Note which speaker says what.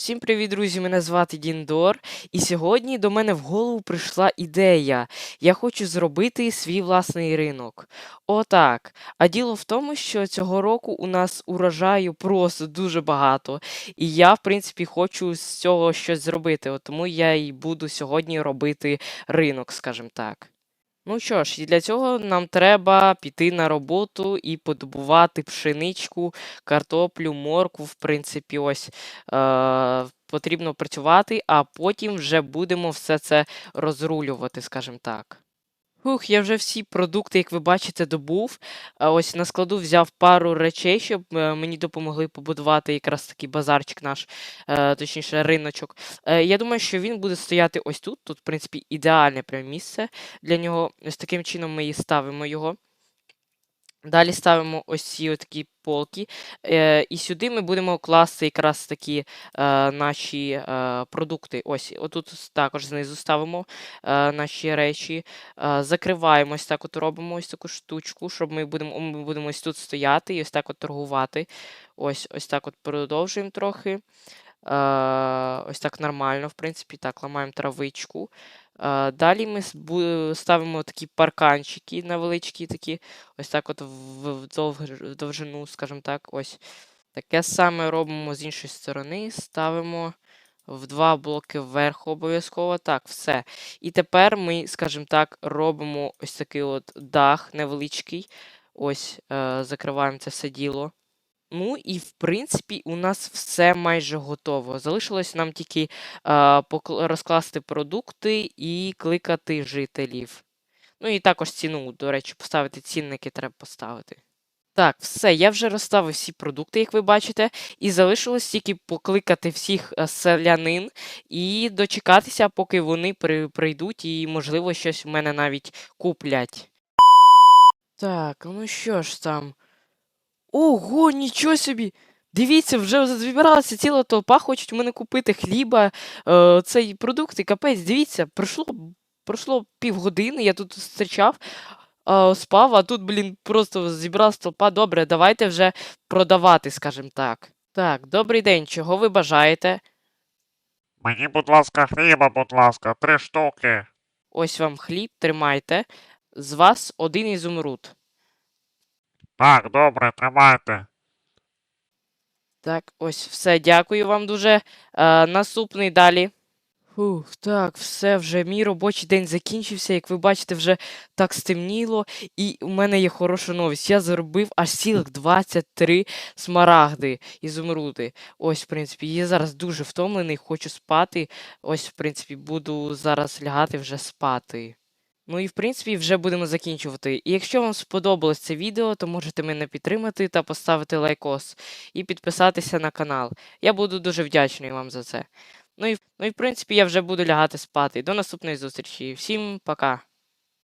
Speaker 1: Всім привіт, друзі! Мене звати Діндор, і сьогодні до мене в голову прийшла ідея. Я хочу зробити свій власний ринок. Отак. А діло в тому, що цього року у нас урожаю просто дуже багато. І я, в принципі, хочу з цього щось зробити. От тому я і буду сьогодні робити ринок, скажімо так. Ну що ж, і для цього нам треба піти на роботу і подобувати пшеничку, картоплю, морку, в принципі, ось е, потрібно працювати, а потім вже будемо все це розрулювати, скажімо так. Хух, я вже всі продукти, як ви бачите, добув. Ось на складу взяв пару речей, щоб е, мені допомогли побудувати якраз такий базарчик наш, е, точніше, риночок. Е, я думаю, що він буде стояти ось тут. Тут, в принципі, ідеальне прям місце для нього. Ось таким чином ми і ставимо його. Далі ставимо ось ці такі полки. Е, і сюди ми будемо класти якраз такі е, наші е, продукти. Ось, отут також знизу ставимо е, наші речі. Е, закриваємо ось так от робимо ось таку штучку, щоб ми будемо, ми будемо ось тут стояти і ось так от торгувати. Ось, ось так от продовжуємо трохи. Ось так нормально, в принципі. Так, ламаємо травичку. Далі ми ставимо такі парканчики невеличкі такі. Ось так от в довжину, скажімо так, ось. Таке саме робимо з іншої сторони, ставимо в два блоки вверх обов'язково. Так, все. І тепер ми, скажімо так, робимо ось такий от дах невеличкий. Ось, е, закриваємо це все діло. Ну і в принципі у нас все майже готово. Залишилось нам тільки е, розкласти продукти і кликати жителів. Ну і також ціну, до речі, поставити цінники треба поставити. Так, все, я вже розставив всі продукти, як ви бачите, і залишилось тільки покликати всіх е, селянин і дочекатися, поки вони при, прийдуть і, можливо, щось в мене навіть куплять. Так, ну що ж там. Ого, нічого собі! Дивіться, вже зібралася ціла толпа, хочуть в мене купити хліба, е, цей продукти, капець, дивіться, пройшло, пройшло півгодини, я тут зустрічав, е, спав, а тут, блін, просто зібралася толпа. Добре, давайте вже продавати, скажімо так. Так, добрий день, чого ви бажаєте?
Speaker 2: Мені, будь ласка, хліба, будь ласка, три штуки.
Speaker 1: Ось вам хліб, тримайте. З вас один ізумруд.
Speaker 2: Так, добре, тримайте.
Speaker 1: Так, ось все, дякую вам дуже. Е, наступний далі. Фух, так, все, вже мій робочий день закінчився. Як ви бачите, вже так стемніло. І у мене є хороша новість. Я заробив аж цілих 23 смарагди ізумруди. Ось, в принципі, я зараз дуже втомлений, хочу спати. Ось, в принципі, буду зараз лягати вже спати. Ну і в принципі вже будемо закінчувати. І якщо вам сподобалось це відео, то можете мене підтримати та поставити лайкос і підписатися на канал. Я буду дуже вдячний вам за це. Ну і, ну і в принципі я вже буду лягати спати. До наступної зустрічі. Всім пока.